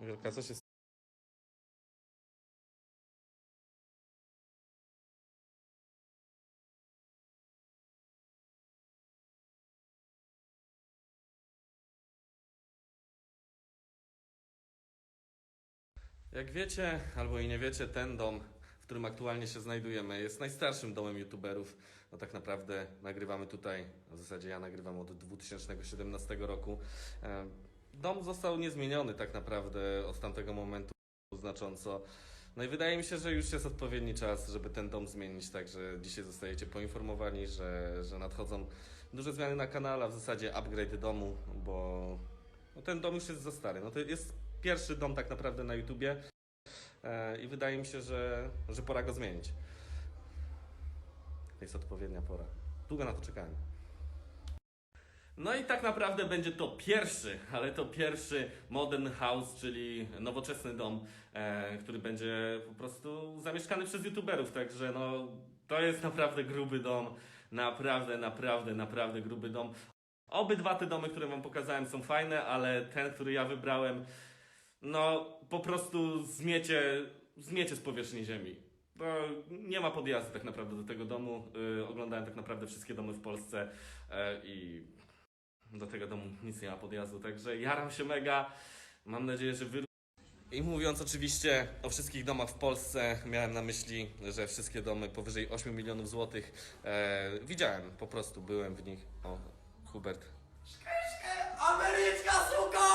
Wielka, co się Jak wiecie, albo i nie wiecie, ten dom, w którym aktualnie się znajdujemy, jest najstarszym domem youtuberów. No tak naprawdę nagrywamy tutaj, w zasadzie ja nagrywam od 2017 roku. Dom został niezmieniony tak naprawdę od tamtego momentu znacząco. No i wydaje mi się, że już jest odpowiedni czas, żeby ten dom zmienić, także dzisiaj zostajecie poinformowani, że, że nadchodzą duże zmiany na kanale, a w zasadzie upgrade domu, bo no ten dom już jest za stary. No to jest pierwszy dom tak naprawdę na YouTubie e, i wydaje mi się, że, że pora go zmienić. Jest odpowiednia pora. Długo na to czekałem. No i tak naprawdę będzie to pierwszy, ale to pierwszy modern house, czyli nowoczesny dom, e, który będzie po prostu zamieszkany przez youtuberów, także no to jest naprawdę gruby dom, naprawdę, naprawdę, naprawdę gruby dom. Obydwa te domy, które wam pokazałem są fajne, ale ten, który ja wybrałem, no po prostu zmiecie, zmiecie z powierzchni ziemi. To nie ma podjazdu tak naprawdę do tego domu. Yy, oglądałem tak naprawdę wszystkie domy w Polsce e, i do tego domu nic nie ma podjazdu, także jaram się mega. Mam nadzieję, że wy i mówiąc oczywiście o wszystkich domach w Polsce, miałem na myśli, że wszystkie domy powyżej 8 milionów złotych e, widziałem, po prostu byłem w nich. O, Hubert. Ameryczka, suko! Pozdro